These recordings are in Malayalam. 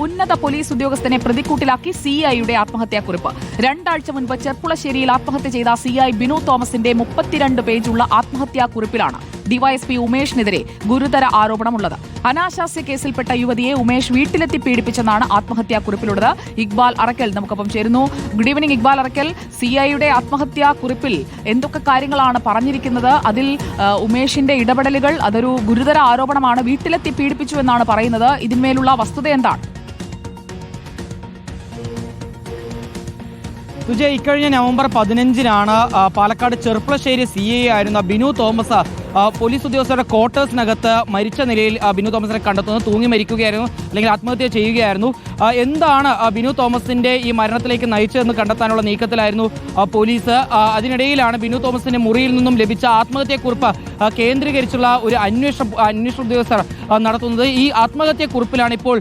ഉന്നത പോലീസ് ഉദ്യോഗസ്ഥനെ പ്രതിക്കൂട്ടിലാക്കി സി ഐയുടെ ആത്മഹത്യാക്കുറിപ്പ്. രണ്ടാഴ്ച മുൻപ് ചെർപ്പുളശ്ശേരിയിൽ ആത്മഹത്യ ചെയ്ത സി ഐ ബിനു തോമസിന്റെ മുപ്പത്തിരണ്ട് പേജുള്ള ആത്മഹത്യാക്കുറിപ്പിലാണ് ഡിവൈഎസ്പി ഉമേഷിനെതിരെ ഗുരുതര ആരോപണമുള്ളത്. അനാശാസ്യ കേസിൽപ്പെട്ട യുവതിയെ ഉമേഷ് വീട്ടിലെത്തി പീഡിപ്പിച്ചെന്നാണ് ആത്മഹത്യാക്കുറിപ്പിലുള്ളത്. ഇക്ബാൽ അറക്കൽ നമുക്കൊപ്പം ചേരുന്നു. Good evening Iqbal Arakkal. C ഐയുടെ ആത്മഹത്യാക്കുറിപ്പിൽ എന്തൊക്കെ കാര്യങ്ങളാണ് പറഞ്ഞിരിക്കുന്നത്? അതിൽ ഉമേഷിന്റെ ഇടപെടലുകൾ അതൊരു ഗുരുതര ആരോപണമാണ്. വീട്ടിലെത്തി പീഡിപ്പിച്ചു എന്നാണ് പറയുന്നത്. ഇതിന്മേലുള്ള വസ്തുത എന്താണ്? സുജയ് ഇക്കഴിഞ്ഞ നവംബർ പതിനഞ്ചിനാണ് പാലക്കാട് ചെർപ്പളശ്ശേരി സി ഐ ആയിരുന്ന ബിനു തോമസ് പോലീസ് ഉദ്യോഗസ്ഥരുടെ ക്വാർട്ടേഴ്സിനകത്ത് മരിച്ച നിലയിൽ ബിനു തോമസിനെ കണ്ടെത്തുന്നത് തൂങ്ങി മരിക്കുകയായിരുന്നു അല്ലെങ്കിൽ ആത്മഹത്യ ചെയ്യുകയായിരുന്നു. എന്താണ് ബിനു തോമസിന്റെ ഈ മരണത്തിലേക്ക് നയിച്ചതെന്ന് കണ്ടെത്താനുള്ള നീക്കത്തിലായിരുന്നു പോലീസ്. അതിനിടയിലാണ് ബിനു തോമസിന്റെ മുറിയിൽ നിന്നും ലഭിച്ച ആത്മഹത്യക്കുറിപ്പ് കേന്ദ്രീകരിച്ചുള്ള ഒരു അന്വേഷണ അന്വേഷണ ഉദ്യോഗസ്ഥർ നടത്തുന്നത്. ഈ ആത്മഹത്യക്കുറിപ്പിലാണ് ഇപ്പോൾ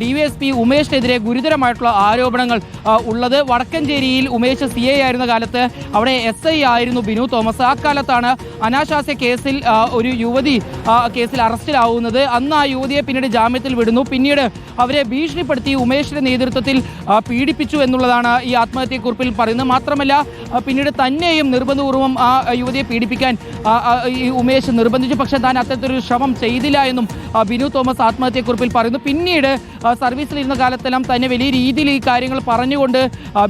ഡി വി എസ് പി ഉമേഷിനെതിരെ ഗുരുതരമായിട്ടുള്ള ആരോപണങ്ങൾ ഉള്ളത്. വടക്കഞ്ചേരിയിൽ ഉമേഷ് സി ആയിരുന്ന കാലത്ത് അവിടെ എസ് ആയിരുന്നു ബിനു തോമസ്. ആ കാലത്താണ് അനാശാസ്യ കേസിൽ ഒരു യുവതി കേസിൽ അറസ്റ്റിലാവുന്നത്. അന്ന് ആ യുവതിയെ പിന്നീട് ജാമ്യത്തിൽ വിടുന്നു. പിന്നീട് അവരെ ഭീഷണിപ്പെടുത്തി ഉമേഷിന്റെ നേതൃത്വത്തിൽ പീഡിപ്പിച്ചു എന്നുള്ളതാണ് ഈ ആത്മഹത്യക്കുറിപ്പിൽ പറയുന്നത്. മാത്രമല്ല പിന്നീട് തന്നെയും നിർബന്ധപൂർവം ആ യുവതിയെ പീഡിപ്പിക്കാൻ ഈ ഉമേഷ് നിർബന്ധിച്ചു. പക്ഷേ താൻ അത്തരത്തിലൊരു ശ്രമം ചെയ്തില്ല എന്നും ബിനു തോമസ് ആത്മഹത്യക്കുറിപ്പിൽ പറയുന്നു. പിന്നീട് സർവീസിലിരുന്ന കാലത്തെല്ലാം തന്നെ വലിയ രീതിയിൽ ഈ കാര്യങ്ങൾ പറഞ്ഞുകൊണ്ട്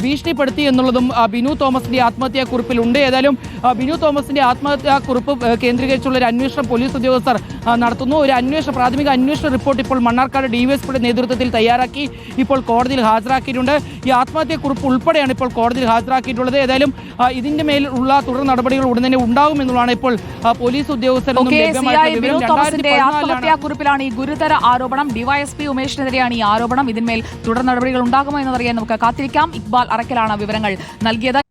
ഭീഷണിപ്പെടുത്തി എന്നുള്ളതും ബിനു തോമസിന്റെ ആത്മഹത്യാക്കുറിപ്പിൽ ഉണ്ട് ഏതായാലും ബിനു തോമസിന്റെ ആത്മഹത്യാക്കുറിപ്പ് ആ, കേന്ദ്രീകരിച്ചുള്ള ഒരു അന്വേഷണം പോലീസ് ഉദ്യോഗസ്ഥർ നടത്തുന്നു. ഒരു അന്വേഷണ പ്രാഥമിക അന്വേഷണ റിപ്പോർട്ട് ഇപ്പോൾ മണ്ണാർക്കാട് ഡിവൈഎസ്പിയുടെ നേതൃത്വത്തിൽ തയ്യാറാക്കി ഇപ്പോൾ കോടതിയിൽ ഹാജരാക്കിയിട്ടുണ്ട്. ഈ ആത്മഹത്യക്കുറിപ്പ് ഉൾപ്പെടെയാണ് ഇപ്പോൾ കോടതിയിൽ ഹാജരാക്കിയിട്ടുള്ളത്. ഏതായാലും ഇതിന്റെ മേലുള്ള തുടർ നടപടികൾ ഉടൻ തന്നെ ഉണ്ടാകും എന്നുള്ളതാണ് ഇപ്പോൾ പോലീസ് ഉദ്യോഗസ്ഥർ നിന്നും ഓക്കെ സി ലഭ്യമായിട്ടുള്ള ഐ വിവരം. ബിനു തോമസിന്റെ 2014 ലാണ് ആത്മഹത്യാക്കുറിപ്പിലാണ് ഈ ഗുരുതര ആരോപണം. ഡിവൈഎസ്പി ഉമേഷിനെതിരെയാണ് ഈ ആരോപണം. ഇതിന്മേൽ തുടർ നടപടികൾ ഉണ്ടാകുമോ എന്നറിയാൻ നമുക്ക് കാത്തിരിക്കാം. ഇക്ബാൽ അറക്കലാണ് വിവരങ്ങൾ നൽകിയത്.